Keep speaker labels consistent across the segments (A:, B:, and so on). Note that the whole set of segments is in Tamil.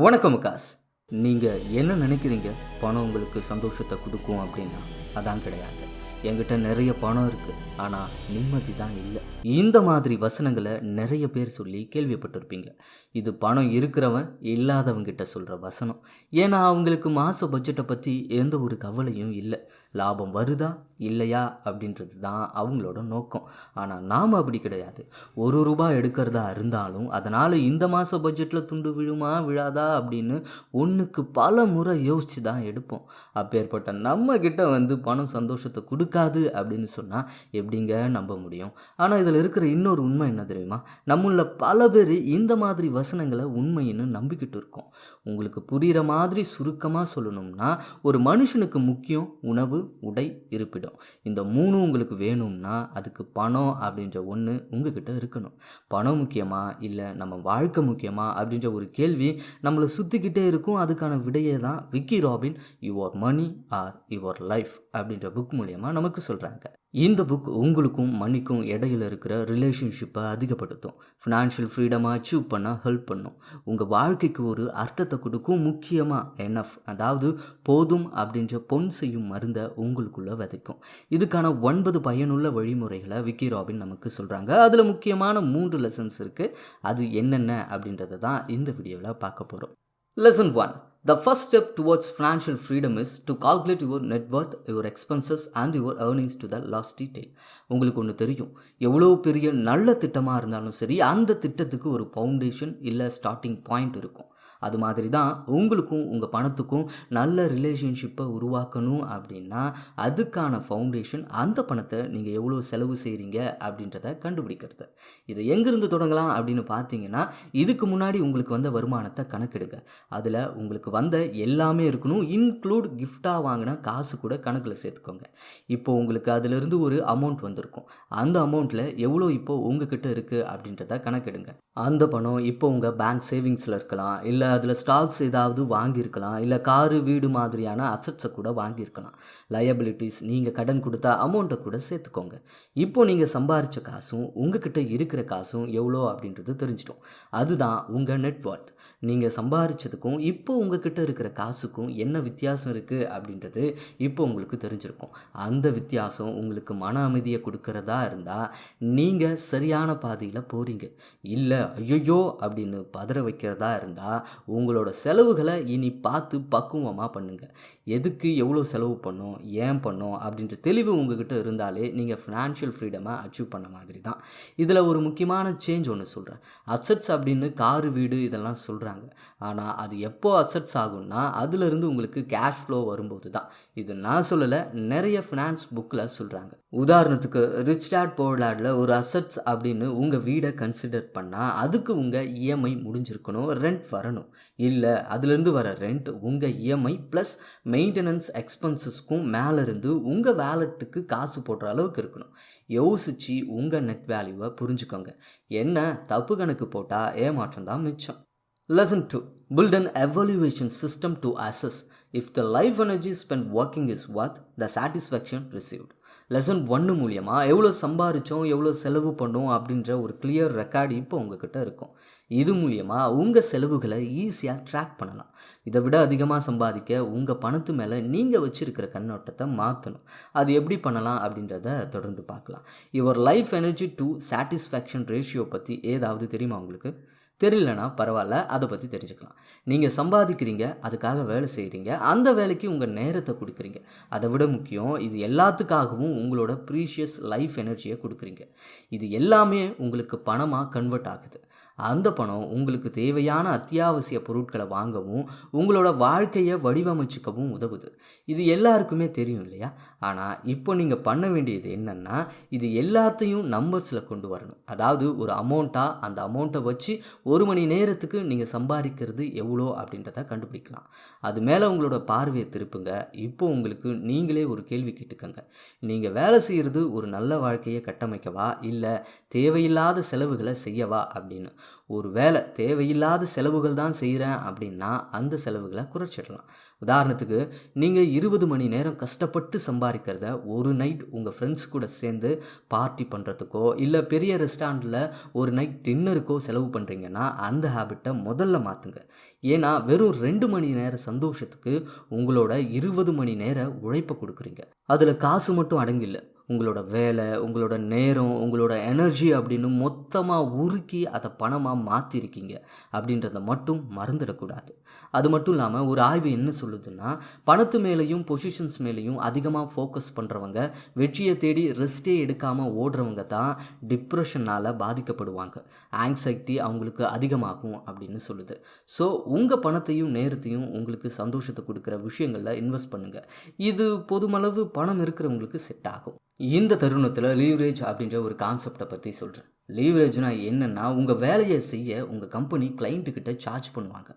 A: வணக்கம் காஸ் நீங்கள் என்ன நினைக்கிறீங்க? பணம் உங்களுக்கு சந்தோஷத்தை கொடுக்கும் அப்படின்னா அதான் கிடையாது. என்கிட்ட நிறைய பணம் இருக்குது ஆனால் நிம்மதி தான் இல்லை. இந்த மாதிரி வசனங்களை நிறைய பேர் சொல்லி கேள்விப்பட்டிருப்பீங்க. இது பணம் இருக்கிறவன் இல்லாதவங்கிட்ட சொல்கிற வசனம். ஏன்னா அவங்களுக்கு மாத பட்ஜெட்டை பற்றி எந்த ஒரு கவலையும் இல்லை. லாபம் வருதா? இல்லையா அப்படின்றது தான் அவங்களோட நோக்கம். ஆனால் நாம் அப்படி கிடையாது. ஒரு ரூபாய் எடுக்கிறதா இருந்தாலும் அதனால் இந்த மாத பட்ஜெட்டில் துண்டு விழுமா விழாதா அப்படின்னு ஒன்றுக்கு பல முறை யோசித்து தான் எடுப்போம். அப்பேற்பட்ட நம்ம வந்து பணம் சந்தோஷத்தை கொடுக்காது அப்படின்னு சொன்னால் எப்படிங்க நம்ப முடியும்? ஆனால் இதில் இருக்கிற இன்னொரு உண்மை என்ன தெரியுமா? நம்மள பல பேர் இந்த மாதிரி வசனங்களை உண்மைன்னு நம்பிக்கிட்டு இருக்கோம். உங்களுக்கு புரிகிற மாதிரி சுருக்கமாக சொல்லணும்னா ஒரு மனுஷனுக்கு முக்கியம் உணவு உடை இருப்பிடம். இந்த மூணும் உங்களுக்கு வேணும்னா அதுக்கு பணம் அப்படின்ற ஒன்று உங்ககிட்ட இருக்கணும். பணம் முக்கியமா இல்லை நம்ம வாழ்க்கை முக்கியமா அப்படின்ற ஒரு கேள்வி நம்மளை சுற்றிக்கிட்டே இருக்கும். அதுக்கான விடையை தான் Vicki Robin your money or your life அப்படின்ற புக் மூலயமா நமக்கு சொல்கிறாங்க இந்த புக் உங்களுக்கும் மணிக்கும் இடையில இருக்கிற ரிலேஷன்ஷிப்பை அதிகப்படுத்தும். ஃபினான்ஷியல் ஃப்ரீடமாக அச்சீவ் பண்ண ஹெல்ப் பண்ணும். உங்கள் வாழ்க்கைக்கு ஒரு அர்த்தத்தை கொடுக்கும் முக்கியமாக என்எஃப் அதாவது போதும் அப்படின்ற பொன் செய்யும் மருந்தை உங்களுக்குள்ளே விதைக்கும். இதுக்கான ஒன்பது பயனுள்ள வழிமுறைகளை விக்கி ராபின் நமக்கு சொல்கிறாங்க அதில் முக்கியமான மூன்று லெசன்ஸ் இருக்குது அது என்னென்ன அப்படின்றத தான் இந்த வீடியோவில் பார்க்க போகிறோம் lesson one The first step towards financial freedom is to calculate your net worth, your expenses and your earnings to the last detail. உங்களுக்கு ஒன்று தெரியும். எவ்வளோ பெரிய நல்ல திட்டமாக இருந்தாலும் சரி அந்த திட்டத்துக்கு ஒரு ஃபவுண்டேஷன் இல்லை ஸ்டார்டிங் பாயிண்ட் இருக்கும். அது மாதிரி தான் உங்களுக்கும் உங்கள் பணத்துக்கும் நல்ல ரிலேஷன்ஷிப்பை உருவாக்கணும் அப்படின்னா அதுக்கான ஃபவுண்டேஷன் அந்த பணத்தை நீங்கள் எவ்வளோ செலவு செய்கிறீங்க அப்படின்றத கண்டுபிடிக்கிறது. இதை எங்கேருந்து தொடங்கலாம் அப்படின்னு பார்த்தீங்கன்னா இதுக்கு முன்னாடி உங்களுக்கு வந்த வருமானத்தை கணக்கெடுங்க. அதில் உங்களுக்கு வந்த எல்லாமே இருக்கணும். இன்க்ளூட் கிஃப்டாக வாங்கின காசு கூட கணக்கில் சேர்த்துக்கோங்க. இப்போ உங்களுக்கு அதிலிருந்து ஒரு அமௌண்ட் வந்திருக்கும். அந்த அமௌண்ட்டில் எவ்வளோ இப்போ உங்ககிட்ட இருக்குது அப்படின்றத கணக்கெடுங்க. அந்த பணம் இப்போ உங்கள் பேங்க் சேவிங்ஸில் இருக்கலாம் இல்லை அதில் ஸ்டாக்ஸ் ஏதாவது வாங்கியிருக்கலாம் இல்லை காரு வீடு மாதிரியான அசட்ஸை கூட வாங்கியிருக்கலாம். லயபிலிட்டிஸ் நீங்கள் கடன் கொடுத்தா அமௌண்ட்டை கூட சேர்த்துக்கோங்க. இப்போ நீங்கள் சம்பாரித்த காசும் உங்ககிட்ட இருக்கிற காசும் எவ்வளோ அப்படின்றது தெரிஞ்சிட்டோம் அதுதான் உங்கள் நெட்ஒர்த் நீங்கள் சம்பாரித்ததுக்கும் இப்போ உங்ககிட்ட இருக்கிற காசுக்கும் என்ன வித்தியாசம் இருக்குது அப்படின்றது இப்போ உங்களுக்கு தெரிஞ்சிருக்கும். அந்த வித்தியாசம் உங்களுக்கு மன அமைதியை கொடுக்கறதா இருந்தால் நீங்கள் சரியான பாதையில் போகிறீங்க இல்லை ஐயோ அப்படின்னு பதற வைக்கிறதா இருந்தால் உங்களோட செலவுகளை இனி பார்த்து பக்குவமாக பண்ணுங்கள் எதுக்கு எவ்வளோ செலவு பண்ணும் ஏன் பண்ணும் அப்படின்ற தெளிவு உங்ககிட்ட இருந்தாலே நீங்கள் ஃபினான்ஷியல் ஃப்ரீடமாக அச்சீவ் பண்ண மாதிரி தான் இதில் ஒரு முக்கியமான சேஞ்ச் ஒன்று சொல்கிறேன் அசட்ஸ் அப்படின்னு காரு வீடு இதெல்லாம் சொல்கிறாங்க ஆனால் அது எப்போ அசட்ஸ் ஆகும்னா அதுலேருந்து உங்களுக்கு கேஷ் ஃப்ளோ வரும்போது தான் இது நான் சொல்லலை நிறைய ஃபினான்ஸ் புக்கில் சொல்கிறாங்க உதாரணத்துக்கு ரிச் டேட் போர் டேடில் ஒரு அசட்ஸ் அப்படின்னு உங்கள் வீடை கன்சிடர் பண்ணால் அதுக்கு உங்கள் இஎம்ஐ முடிஞ்சிருக்கணும் ரெண்ட் வரணும். இல்லை அதுலேருந்து வர ரெண்ட் உங்கள் இஎம்ஐ ப்ளஸ் மெயின்டெனன்ஸ் எக்ஸ்பென்சஸ்க்கும் மேலேருந்து உங்கள் வேலெட்டுக்கு காசு போடுற அளவுக்கு இருக்கணும். யோசித்து உங்கள் நெட் வேல்யூவை புரிஞ்சுக்கோங்க. என்ன தப்பு கணக்கு போட்டால் ஏமாற்றம் தான் மிச்சம். Lesson two build an evaluation system to assess if the life energy spend working is worth the satisfaction received lesson ஒன்று மூலியமாக எவ்வளோ சம்பாரித்தோம் எவ்வளோ செலவு பண்ணோம் அப்படின்ற ஒரு கிளியர் ரெக்கார்டு இப்போ உங்ககிட்ட இருக்கும். இது மூலியமாக உங்கள் செலவுகளை ஈஸியாக ட்ராக் பண்ணலாம். இதை விட அதிகமாக சம்பாதிக்க உங்கள் பணத்து மேலே நீங்கள் வச்சுருக்கிற கண்ணோட்டத்தை மாற்றணும் அது எப்படி பண்ணலாம் அப்படின்றத தொடர்ந்து பார்க்கலாம். Your life energy to satisfaction ratio பற்றி ஏதாவது தெரியுமா உங்களுக்கு? தெரியலனா பரவாயில்ல அதை பற்றி தெரிஞ்சுக்கலாம். நீங்கள் சம்பாதிக்கிறீங்க அதுக்காக வேலை செய்கிறீங்க அந்த வேலைக்கு உங்கள் நேரத்தை கொடுக்குறீங்க. அதை விட முக்கியம் இது எல்லாத்துக்காகவும் உங்களோட ப்ரீஷியஸ் லைஃப் எனர்ஜியை கொடுக்குறீங்க. இது எல்லாமே உங்களுக்கு பணமாக கன்வெர்ட் ஆகுது. அந்த பணம் உங்களுக்கு தேவையான அத்தியாவசிய பொருட்களை வாங்கவும் உங்களோட வாழ்க்கையை வடிவமைச்சுக்கவும் உதவுது. இது எல்லாருக்குமே தெரியும் இல்லையா? ஆனால் இப்போ நீங்கள் பண்ண வேண்டியது என்னென்னா இது எல்லாத்தையும் நம்பர்ஸில் கொண்டு வரணும். அதாவது ஒரு அமௌண்ட்டாக அந்த அமௌண்ட்டை வச்சு ஒரு மணி நேரத்துக்கு நீங்கள் சம்பாதிக்கிறது எவ்வளோ அப்படின்றத கண்டுபிடிக்கலாம். அது மேலே உங்களோட பார்வையை திருப்புங்க. இப்போ உங்களுக்கு நீங்களே ஒரு கேள்வி கேட்டுக்கோங்க. நீங்கள் வேலை செய்கிறது ஒரு நல்ல வாழ்க்கையை கட்டமைக்கவா? இல்லை தேவையில்லாத செலவுகளை செய்யவா? அப்படின்னு. ஒரு வேலை தேவையில்லாத செலவுகள் தான் செய்கிறேன் அப்படின்னா அந்த செலவுகளை குறைச்சிடலாம். உதாரணத்துக்கு நீங்கள் இருபது மணி நேரம் கஷ்டப்பட்டு சம்பாதிக்கிறத ஒரு நைட் உங்கள் ஃப்ரெண்ட்ஸ் கூட சேர்ந்து பார்ட்டி பண்ணுறதுக்கோ இல்லை பெரிய ரெஸ்டாரண்ட்டில் ஒரு நைட் டின்னருக்கோ செலவு பண்ணுறீங்கன்னா அந்த ஹேபிட்டை முதல்ல மாற்றுங்க ஏன்னா வெறும் ரெண்டு மணி நேர சந்தோஷத்துக்கு உங்களோட இருபது மணி நேர உழைப்பை கொடுக்குறீங்க. அதில் காசு மட்டும் அடங்கில்லை. உங்களோட வேலை உங்களோட நேரம் உங்களோட எனர்ஜி அப்படின்னு மொத்தமாக உருக்கி அதை பணமாக மாற்றிருக்கீங்க அப்படின்றத மட்டும் மறந்துடக்கூடாது. அது மட்டும் இல்லாமல் ஒரு ஆய்வு என்ன சொல்லுதுன்னா பணத்து மேலேயும் பொசிஷன்ஸ் மேலேயும் அதிகமாக ஃபோக்கஸ் பண்ணுறவங்க வெற்றியை தேடி ரெஸ்ட்டே எடுக்காமல் ஓடுறவங்க தான் டிப்ரெஷனால் பாதிக்கப்படுவாங்க. ஆங்ஸைட்டி அவங்களுக்கு அதிகமாகும் அப்படின்னு சொல்லுது. ஸோ உங்கள் பணத்தையும் நேரத்தையும் உங்களுக்கு சந்தோஷத்தை கொடுக்குற விஷயங்களில் இன்வெஸ்ட் பண்ணுங்கள் இது பொதுமளவு பணம் இருக்கிறவங்களுக்கு செட் ஆகும். இந்த தருணத்தில் லீவரேஜ் அப்படின்ற ஒரு கான்செப்டை பற்றி சொல்கிறேன் லீவரேஜ்னால் என்னென்னா உங்கள் வேலையை செய்ய உங்கள் கம்பெனி கிளைண்ட்டுக்கிட்ட சார்ஜ் பண்ணுவாங்க.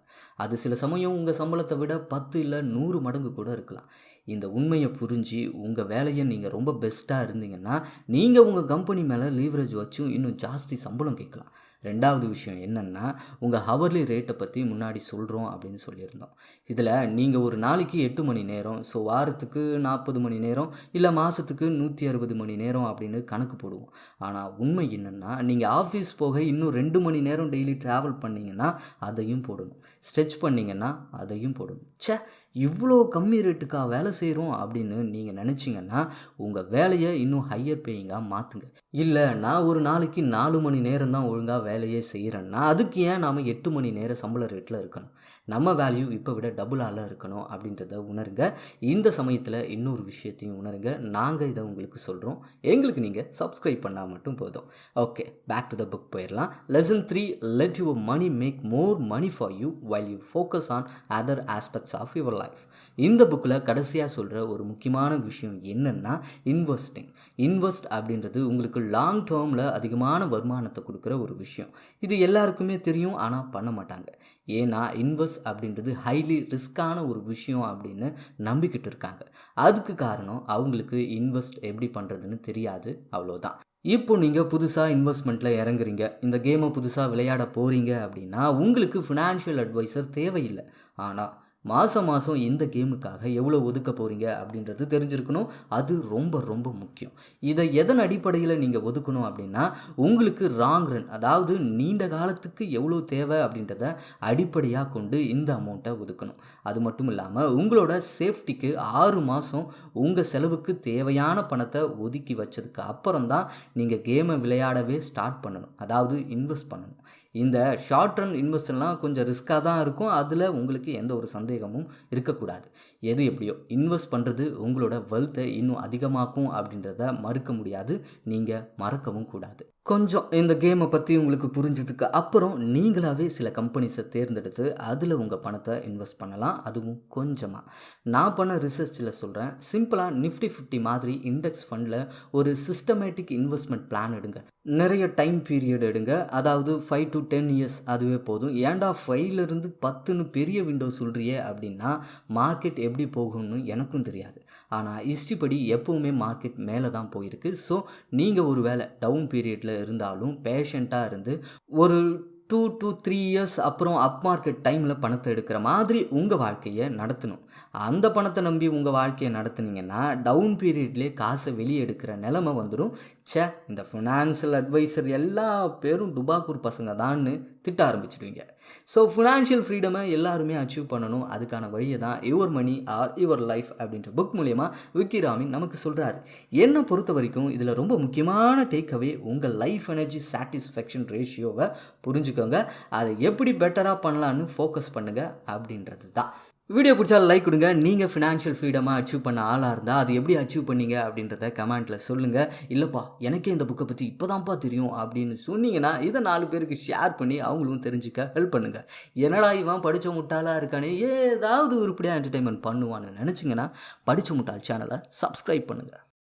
A: அது சில சமயம் உங்கள் சம்பளத்தை விட பத்து இல்லை நூறு மடங்கு கூட இருக்கலாம். இந்த உண்மையை புரிஞ்சு உங்கள் வேலையை நீங்கள் ரொம்ப பெஸ்ட்டாக இருந்தீங்கன்னா நீங்கள் உங்கள் கம்பெனி மேலே லீவரேஜ் வச்சும் இன்னும் ஜாஸ்தி சம்பளம் கேட்கலாம். ரெண்டாவது விஷயம் என்னென்னா உங்கள் ஹவர்லி ரேட்டை பற்றி முன்னாடி சொல்கிறோம் அப்படின்னு சொல்லியிருந்தோம். இதில் நீங்கள் ஒரு நாளைக்கு எட்டு மணி நேரம் ஸோ வாரத்துக்கு நாற்பது மணி நேரம் இல்லை மாதத்துக்கு நூற்றி அறுபது மணி நேரம் அப்படின்னு கணக்கு போடுவோம். ஆனால் உண்மை என்னென்னா நீங்கள் ஆஃபீஸ் போக இன்னும் ரெண்டு மணி நேரம் டெய்லி ட்ராவல் பண்ணிங்கன்னா அதையும் போடணும். ஸ்ட்ரெச் பண்ணிங்கன்னா அதையும் போடணும். ச்சே இவ்வளோ கம்மி ரேட்டுக்காக வேலை செய்கிறோம் அப்படின்னு நீங்கள் நினச்சிங்கன்னா உங்கள் வேலையை இன்னும் ஹையர் பேயிங்காக மாற்றுங்க. இல்லை நான் ஒரு நாளைக்கு நாலு மணி நேரம் தான் ஒழுங்காக வேலையே செய்கிறேன்னா அதுக்கு ஏன் நாம் எட்டு மணி நேரம் சம்பள ரேட்டில் இருக்கணும்? நம்ம வேல்யூ இப்போ விட டபுளால இருக்கணும் அப்படின்றத உணருங்க. இந்த சமயத்தில் இன்னொரு விஷயத்தையும் உணருங்க. நாங்கள் இதை உங்களுக்கு சொல்கிறோம் எங்களுக்கு நீங்கள் சப்ஸ்கிரைப் பண்ணால் மட்டும் போதும். Okay back to the book போயிடலாம். Lesson three let your money make more money for you while you focus on other aspects of your life இந்த புக்கில் கடைசியாக சொல்கிற ஒரு முக்கியமான விஷயம் என்னென்னா இன்வெஸ்டிங் இன்வெஸ்ட் அப்படின்றது உங்களுக்கு லாங் டேர்மில் அதிகமான வருமானத்தை கொடுக்குற ஒரு விஷயம். இது எல்லாருக்குமே தெரியும் ஆனால் பண்ண மாட்டாங்க. ஏன்னா இன்வெஸ்ட் அப்படின்றது ஹைலி ரிஸ்க்கான ஒரு விஷயம் அப்படின்னு நம்பிக்கிட்டு இருக்காங்க. அதுக்கு காரணம் அவங்களுக்கு இன்வெஸ்ட் எப்படி பண்ணுறதுன்னு தெரியாது அவ்வளோதான் இப்போ நீங்கள் புதுசாக இன்வெஸ்ட்மெண்ட்டில் இறங்குறீங்க. இந்த கேமை புதுசாக விளையாட போகிறீங்க அப்படின்னா உங்களுக்கு ஃபினான்ஷியல் அட்வைசர் தேவையில்லை. ஆனால் மாதம் மாதம் இந்த கேமுக்காக எவ்வளோ ஒதுக்க போகிறீங்க அப்படின்றது தெரிஞ்சிருக்கணும். அது ரொம்ப ரொம்ப முக்கியம். இதை எதன் அடிப்படையில் நீங்கள் ஒதுக்கணும் அப்படின்னா உங்களுக்கு ராங் ரன் அதாவது நீண்ட காலத்துக்கு எவ்வளோ தேவை அப்படின்றத அடிப்படையாக கொண்டு இந்த அமௌண்ட்டை ஒதுக்கணும். அது மட்டும் இல்லாமல் உங்களோட சேஃப்டிக்கு ஆறு மாதம் உங்கள் செலவுக்கு தேவையான பணத்தை ஒதுக்கி வச்சதுக்கு அப்புறம் தான் நீங்கள் கேமை விளையாடவே ஸ்டார்ட் பண்ணணும். அதாவது இன்வெஸ்ட் பண்ணணும். இந்த ஷார்ட் ரன் இன்வெஸ்ட்லாம் கொஞ்சம் ரிஸ்க்காக தான் இருக்கும். அதில் உங்களுக்கு எந்த ஒரு சந்தேகமும் இருக்கக்கூடாது. எது எப்படியோ இன்வெஸ்ட் பண்ணுறது உங்களோட வெல்த்தை இன்னும் அதிகமாக்கும் அப்படின்றத மறுக்க முடியாது. நீங்கள் மறக்கவும் கூடாது. கொஞ்சம் இந்த கேமை பற்றி உங்களுக்கு புரிஞ்சதுக்கு அப்புறம் நீங்களாகவே சில கம்பெனிஸை தேர்ந்தெடுத்து அதில் உங்கள் பணத்தை இன்வெஸ்ட் பண்ணலாம். அதுவும் கொஞ்சமாக நான் பண்ண ரிசர்ச்சில் சொல்கிறேன் சிம்பிளாக நிஃப்டி ஃபிஃப்டி மாதிரி இண்டெக்ஸ் ஃபண்டில் ஒரு சிஸ்டமேட்டிக் இன்வெஸ்ட்மெண்ட் பிளான் எடுங்க. நிறைய டைம் பீரியட் எடுங்க. அதாவது ஃபைவ் டு டென் இயர்ஸ் அதுவே போதும். ஏன்டா ஃபைவ்லேருந்து பத்துன்னு பெரிய விண்டோ சொல்கிறியே அப்படின்னா மார்க்கெட் எப்படி போகும்னு எனக்கும் தெரியாது. ஆனால் ஹிஸ்ட்ரி படி எப்போவுமே மார்க்கெட் மேலே தான் போயிருக்கு. ஸோ நீங்கள் ஒரு வேளை டவுன் பீரியடில் இருந்தாலும் பேஷண்ட்டாக இருந்து ஒரு டூ டூ த்ரீ இயர்ஸ் அப்புறம் அப் மார்க்கெட் டைமில் பணத்தை எடுக்கிற மாதிரி உங்கள் வாழ்க்கையை நடத்தணும். அந்த பணத்தை நம்பி உங்கள் வாழ்க்கையை நடத்துனீங்கன்னா டவுன் பீரியட்லேயே காசை வெளியே எடுக்கிற நிலமை வந்துடும் ச்சே இந்த ஃபினான்ஷியல் அட்வைசர் எல்லா பேரும் டுபாக்கூர் பசங்க தான்னு திட்ட ஆரம்பிச்சிடுவீங்க. ஸோ ஃபினான்ஷியல் ஃப்ரீடமை எல்லாருமே அச்சீவ் பண்ணணும். அதுக்கான வழியை தான் your money or your life அப்படின்ற புக் மூலயமா விக்கி ராமின் நமக்கு சொல்கிறார் என்னை பொறுத்த வரைக்கும் இதில் ரொம்ப முக்கியமான டேக்அவே உங்கள் லைஃப் எனர்ஜி சாட்டிஸ்ஃபேக்ஷன் ரேஷியோவை புரிஞ்சுக்கோங்க. அதை எப்படி பெட்டராக பண்ணலான்னு ஃபோக்கஸ் பண்ணுங்கள் அப்படின்றது தான். வீடியோ பிடிச்சா லைக் கொடுங்க. நீங்கள் ஃபினான்ஷியல் ஃப்ரீடமாக அச்சீவ் பண்ண ஆளாக இருந்தால் அது எப்படி அச்சீவ் பண்ணீங்க அப்படின்றத கமெண்ட்டில் சொல்லுங்கள் இல்லைப்பா எனக்கே இந்த புக்கை பற்றி இப்போ தான்ப்பா தெரியும் அப்படின்னு சொன்னீங்கன்னா இதை நாலு பேருக்கு ஷேர் பண்ணி அவங்களும் தெரிஞ்சுக்க ஹெல்ப் பண்ணுங்கள் என்னடா இவன் படித்த முட்டாளாக இருக்கானே? ஏதாவது உருப்படியாக என்டர்டைன்மெண்ட் பண்ணுவான்னு நினச்சிங்கன்னா படித்த முட்டாள் சேனலை சப்ஸ்கிரைப் பண்ணுங்கள்